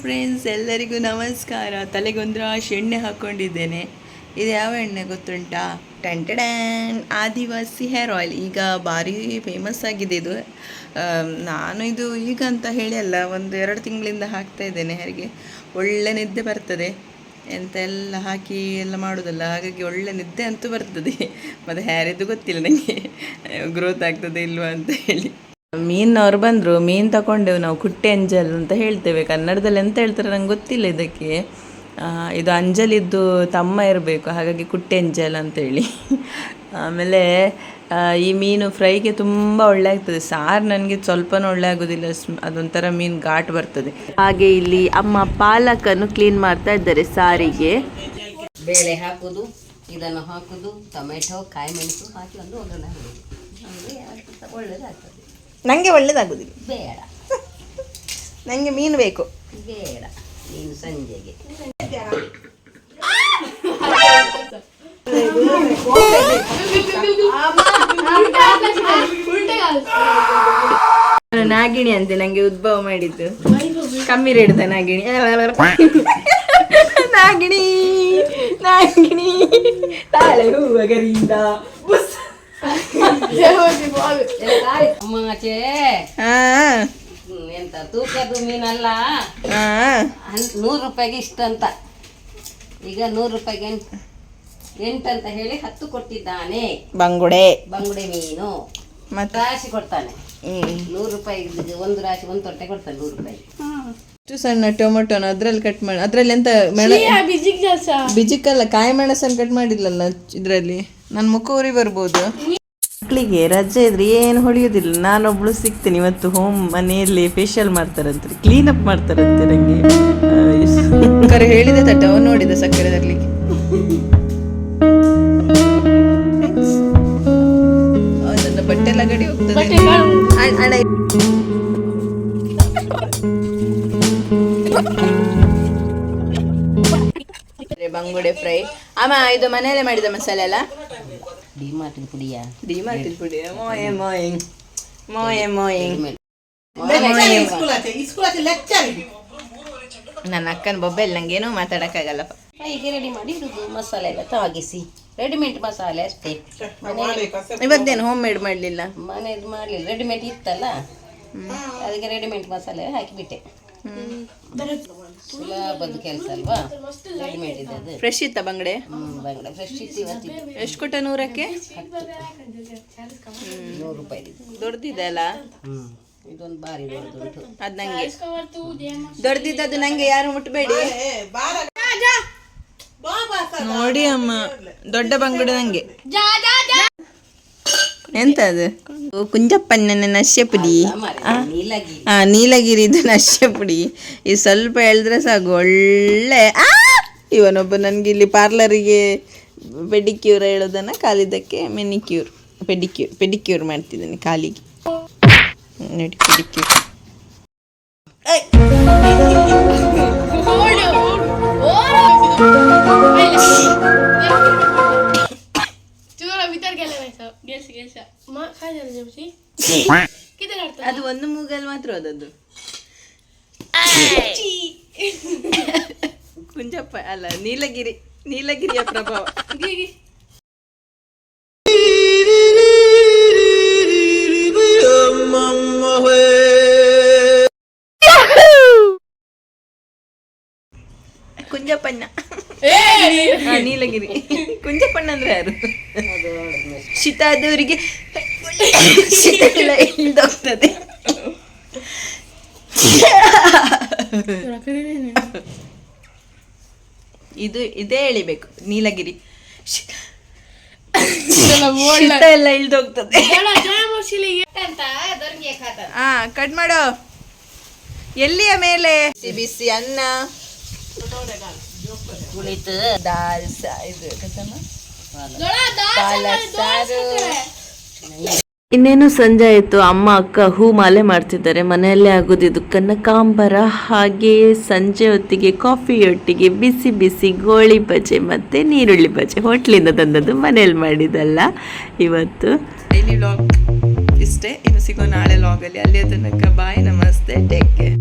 Friends ಎಲ್ಲರಿಗೂ ನಮಸ್ಕಾರ. ತಲೆಗೊಂದು ರಾಶಿ ಎಣ್ಣೆ ಹಾಕ್ಕೊಂಡಿದ್ದೇನೆ ಇದು ಯಾವ ಎಣ್ಣೆ ಗೊತ್ತುಂಟಾ? ಟೆಂಟಡ್ಯಾನ್ ಆದಿವಾಸಿ ಹೇರ್ ಆಯಿಲ್ ಈಗ ಭಾರಿ ಫೇಮಸ್ ಆಗಿದೆ ಇದು. ನಾನು ಇದು ಈಗ ಅಂತ ಹೇಳಿ ಅಲ್ಲ ಒಂದು ಎರಡು ತಿಂಗಳಿಂದ ಹಾಕ್ತಾ ಇದ್ದೇನೆ ಹೇಗೆ ಒಳ್ಳೆ ನಿದ್ದೆ ಬರ್ತದೆ. ಎಂತ ಎಲ್ಲ ಹಾಕಿ ಎಲ್ಲ ಮಾಡೋದಲ್ಲ ಹಾಗಾಗಿ ಒಳ್ಳೆ ನಿದ್ದೆ ಅಂತೂ ಬರ್ತದೆ. ಮತ್ತು ಹೇರ್ ಇದು ಗೊತ್ತಿಲ್ಲ ನನಗೆ ಗ್ರೋತ್ ಆಗ್ತದೆ ಇಲ್ವಾ ಅಂತ ಹೇಳಿ. ಮೀನವ್ರು ಬಂದರು, ಮೀನು ತಗೊಂಡೆವು ನಾವು ಕುಟ್ಟೆ ಅಂಜಲ್ ಅಂತ ಹೇಳ್ತೇವೆ. ಕನ್ನಡದಲ್ಲಿ ಎಂತ ಹೇಳ್ತಾರೆ ನಂಗೆ ಗೊತ್ತಿಲ್ಲ ಇದಕ್ಕೆ. ಇದು ಅಂಜಲಿದ್ದು ತಮ್ಮ ಇರಬೇಕು, ಹಾಗಾಗಿ ಕುಟ್ಟೆ ಅಂಜಲ್ ಅಂತೇಳಿ. ಆಮೇಲೆ ಈ ಮೀನು ಫ್ರೈಗೆ ತುಂಬ ಒಳ್ಳೆ ಆಗ್ತದೆ ಸಾರ್ ನನಗೆ ಸ್ವಲ್ಪನೂ ಒಳ್ಳೆ ಆಗೋದಿಲ್ಲ ಅದೊಂಥರ ಮೀನು ಘಾಟ್ ಬರ್ತದೆ. ಹಾಗೆ ಇಲ್ಲಿ ಅಮ್ಮ ಪಾಲಕನ್ನು ಕ್ಲೀನ್ ಮಾಡ್ತಾ ಇದ್ದಾರೆ ಸಾರಿಗೆ. ಬೇಳೆ ಹಾಕುದು, ಇದನ್ನು ಹಾಕುದು, ಟೊಮೆಟೊ, ಕಾಯಿ ಮೆಣಸು ಹಾಕಿ ಒಂದು ಒಳ್ಳೇದಾಗ್ತದೆ. ನನಗೆ ಒಳ್ಳೇದಾಗುದಿಲ್ಲ. ಬೇಡ. ನನಗೆ ಮೀನು ಬೇಕು. ಬೇಡ. ನೀನು ಸಂಜೆಗೆ. ನಾಗಿಣಿ ಅಂತೆ ನಂಗೆ ಉದ್ಭವ ಮಾಡಿದ್ದು. ಕಮ್ಮಿ ರೇಡ್ದ ನಾಗಿಣಿ. ನಾಗಿಣಿ ನಾಗಿಣಿ. ತಾಳೆ ಹೂವಗರಿಂದ ಬುಸ್. ಅಮ್ಮಾಚೆ ಎಂತ ತೂಕದ್ದು ಮೀನಲ್ಲ ನೂರು ರೂಪಾಯಿಗೆ ಇಷ್ಟ ಅಂತ. ಈಗ ನೂರು ರೂಪಾಯಿಗೆ ಎಂಟು ಎಂಟು ಅಂತ ಹೇಳಿ ಹತ್ತು ಕೊಟ್ಟಿದ್ದಾನೆ. ಬಂಗುಡೆ. ಬಂಗುಡೆ ಮೀನು. ಮತ್ತೆ ರಾಶಿ ಕೊಡ್ತಾನೆ. ಹ್ಮ್. ನೂರು ರೂಪಾಯಿ ಒಂದು ರಾಶಿ ಒಂದು ತೊಟ್ಟೆ ಕೊಡ್ತಾನೆ ನೂರು ರೂಪಾಯಿ. ಇಷ್ಟು ಸಣ್ಣ ಟೊಮೊಟೊನ ಅದ್ರಲ್ಲಿ ಕಟ್ ಮಾಡಿ ಅದ್ರಲ್ಲಿ ಎಂತ ಮೆಣ ಬಿಜಿಕಲ್ಲ ಕಾಯಿ ಮೆಣಸನ್ನು ಕಟ್ ಮಾಡಿಲ್ಲಲ್ಲ ಇದರಲ್ಲಿ? ನನ್ನ ಮುಖ ಉರಿ ಬರ್ಬೋದು. ಮಕ್ಕಳಿಗೆ ರಜೆ ಇದ್ರೆ ಏನು ಹೊಡೆಯೋದಿಲ್ಲ ನಾನೊಬ್ಳು ಸಿಗ್ತೀನಿ ಇವತ್ತು ಹೋಮ್ ಮನೆಯಲ್ಲಿ ಫೇಶಿಯಲ್ ಮಾಡ್ತಾರಂತೆ ಕ್ಲೀನ್ ಅಪ್ ಮಾಡ್ತಾರಂತೆ ನಂಗೆ. ಕರೆ ಹೇಳಿದೆ ತಟ್ಟ ಅವನು ನೋಡಿದ ಸಕ್ಕರೆ ತರ್ಲಿಕ್ಕೆ. ನನ್ನ ಬಟ್ಟೆ ಎಲ್ಲ ಗಡಿ ಹೋಗ್ತದೆ. ಅಣ್ಣ- ಬಂಗುಡೆ ಫ್ರೈ. ಅಮ್ಮ ಇದು ಮನೆಯಲ್ಲೇ ಮಾಡಿದ ಮಸಾಲೆ ಅಲ್ಲ? ಪುಡಿಯ ಡಿ ಮಾಡ್ತಿಲ್ ಪುಡಿ ಮೋಯೆ ಮೋಯಿಂಗ್ ಮೋಯೆ ಮೋಯಿಂಗ್ ನನ್ನ ಅಕ್ಕನ ಬೊಬ್ಬೆಲ್ ನಂಗೇನೂ ಮಾತಾಡಕ್ಕಾಗಲ್ಲಪ್ಪ. ಹೀಗೆ ರೆಡಿ ಮಾಡಿ ಇಡುದು ಮಸಾಲೆ ಎಲ್ಲ ತಾಗಿಸಿ ರೆಡಿಮೇಡ್ ಮಸಾಲೆ ಅಷ್ಟೇ. ಇವತ್ತೇನು ಹೋಮ್ ಮೇಡ್ ಮಾಡಲಿಲ್ಲ? ಮನೇದು ಮಾಡಲಿಲ್ಲ. ರೆಡಿಮೇಡ್ ಇತ್ತಲ್ಲ? ಅದಕ್ಕೆ ರೆಡಿಮೇಡ್ ಮಸಾಲೆ ಹಾಕಿಬಿಟ್ಟೆ. ಸುಲಭದ ಕೆಲಸ ಅಲ್ವಾ? ರೆಡಿಮೇಡ್ ಇದೆ ಅದು ಫ್ರೆಶ್ ಇತ್ತ ಬಂಗಡೆ? ಹ್ಮ್ ಬಂಗಡ. ಫ್ರೆಶ್ ಇತ್ತು ಇವತ್ತಿದ್ದು ಎಷ್ಟು ಕೊಟ್ಟ ನೂರಕ್ಕೆ? ನೂರು ರೂಪಾಯಿ ದೊಡ್ಡದಿದೆ ಅಲ್ಲ? ಇದೊಂದು ಬಾರಿ ದೊಡ್ಡದುಂಟು ಅದ್ ನಂಗೆ. ದೊಡ್ಡದಿದ್ದದು ನಂಗೆ ಯಾರು ಮುಟ್ಬೇಡಿ. ನೋಡಿ ಅಮ್ಮ ದೊಡ್ಡ ಬಂಗುಡೆ ನಂಗೆ. ಎಂತ ಅದು? ಓ, ಕುಂಜಪ್ಪನ ನಶ್ಯಪುಡಿ. ಆ ನೀಲಗಿರಿದು ನಶ್ಯ ಪುಡಿ ಇದು ಸ್ವಲ್ಪ ಹೇಳಿದ್ರೆ ಸಾಕು ಒಳ್ಳೆ. ಇವನೊಬ್ಬ ನನಗೆ ಇಲ್ಲಿ ಪಾರ್ಲರಿಗೆ ಪೆಡಿಕ್ಯೂರ್ ಹೇಳೋದನ್ನ ಕಾಲಿದ್ದಕ್ಕೆ ಮೆನಿಕ್ಯೂರ್ ಪೆಡಿಕ್ಯೂರ್ ಪೆಡಿಕ್ಯೂರ್ ಮಾಡ್ತಿದ್ದಾನೆ ಕಾಲಿಗೆ. ನೋಡಿ ಪೆಡಿಕ್ಯೂರ್. ಕೆಲಸ ಕೆಲಸ ಮಾ ಕಾಯ್ದಲ್ಲ ಜೋಸಿ ಅದು ಒಂದು ಮೂಗಲ್ಲಿ ಮಾತ್ರ ಅದದ್ದು ಕುಂಜಪ್ಪ ಅಲ್ಲ ನೀಲಗಿರಿ ನೀಲಗಿರಿಯ ಪ್ರಭಾವ ಕುಂಜಪ್ಪಣ್ಣ ನೀಲಗಿರಿ. ಕುಂಜಪ್ಪಣ್ಣ ಅಂದ್ರೆ ಯಾರು? ಶೀತ ಆದವರಿಗೆ ಶೀತ ಎಲ್ಲ ಇಲ್ದೋಗ್ತದೆ ಇದು ಇದೇ ಎಳಿಬೇಕು ನೀಲಗಿರಿ. ಶೀತ ಎಲ್ಲ ಇಳ್ದೋಗ್ತದೆ ಹಾ ಕಟ್ ಮಾಡೋ. ಎಲ್ಲಿಯ ಮೇಲೆ? ಬಿಸಿ ಬಿಸಿ ಅನ್ನ. ಕುಳಿತು ದಾಲ್ ಪಾಲಕ್ ಸಾರು. ಇನ್ನೇನು ಸಂಜೆ ಆಯಿತು ಅಮ್ಮ ಅಕ್ಕ ಹೂ ಮಾಲೆ ಮಾಡ್ತಿದ್ದಾರೆ. ಮನೆಯಲ್ಲೇ ಆಗೋದಿದ್ದು ಕನಕಾಂಬರ ಹಾಗೆ ಸಂಜೆ ಹೊತ್ತಿಗೆ ಕಾಫಿಯೊಟ್ಟಿಗೆ ಬಿಸಿ ಬಿಸಿ ಗೋಳಿ ಬಜೆ ಮತ್ತು ನೀರುಳ್ಳಿ ಬಜೆ. ಹೋಟ್ಲಿಂದ ತಂದದ್ದು ಮನೇಲಿ ಮಾಡಿದಲ್ಲ ಇವತ್ತು. ಡೈಲಿ ವ್ಲಾಗ್ ಇಷ್ಟೇ. ಇನ್ನು ಸಿಗೋ ನಾಳೆ ಲಾಗಲ್ಲಿ ಅಲ್ಲಿ. ತನಕ ಬಾಯ್ ನಮಸ್ತೆ ಟೇಕ್ ಕೇರ್